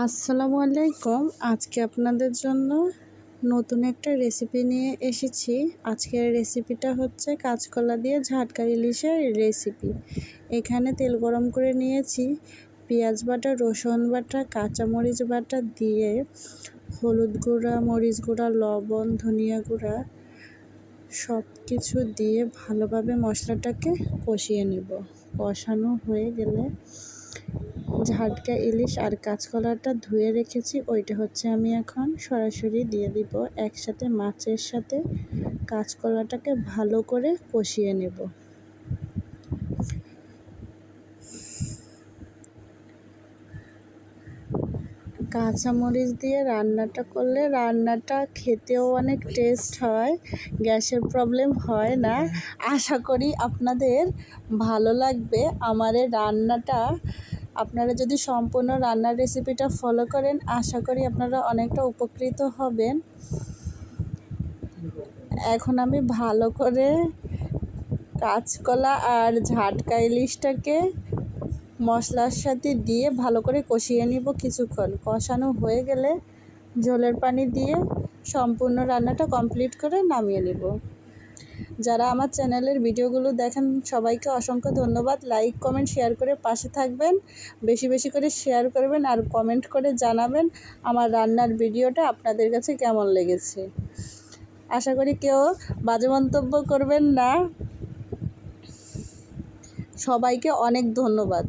আসসালামু আলাইকুম। আজকে আপনাদের জন্য নতুন একটা রেসিপি নিয়ে এসেছি। আজকের রেসিপিটা হচ্ছে কাঁচকলা দিয়ে ঝাটকা ইলিশের রেসিপি এখানে তেল গরম করে নিয়েছি। পেঁয়াজ বাটা, রসুন বাটা, কাঁচামরিচ বাটা দিয়ে হলুদ গুঁড়া, মরিচ গুঁড়া, লবণ, ধনিয়া গুঁড়া সব কিছু দিয়ে ভালোভাবে মশলাটাকে কষিয়ে নেব। কষানো হয়ে গেলে ঝাটকা, ইলিশ আর কাঁচকলাটা ধুয়ে রেখেছি। ওইটা হচ্ছে আমি এখন সরাসরি দিয়ে দিব। একসাথে মাছের সাথে কাঁচকলাটাকে ভালো করে কষিয়ে নেব। কাঁচামরিচ দিয়ে রান্নাটা করলে রান্নাটা খেতেও অনেক টেস্ট হয়, গ্যাসের প্রবলেম হয় না। আশা করি আপনাদের ভালো লাগবে। আমার রান্নাটা আপনারা যদি সম্পূর্ণ রান্নার রেসিপিটা ফলো করেন, আশা করি আপনারা অনেকটা উপকৃত হবেন। এখন আমি ভালো করে কাঁচকলা আর ঝাটকা ইলিশটাকে মশলার সাথে দিয়ে ভালো করে কষিয়ে নিব কিছুক্ষণ। কষানো হয়ে গেলে ঝোলের পানি দিয়ে সম্পূর্ণ রান্নাটা কমপ্লিট করে নামিয়ে নেব। যারা আমার চ্যানেলের ভিডিওগুলো দেখেন, সবাইকে অসংখ্য ধন্যবাদ। লাইক কমেন্ট শেয়ার করে পাশে থাকবেন। বেশি বেশি করে শেয়ার করবেন আর কমেন্ট করে জানাবেন আমার রান্নার ভিডিওটা আপনাদের কাছে কেমন লেগেছে। আশা করি কেউ বাজে মন্তব্য করবেন না। সবাইকে অনেক ধন্যবাদ।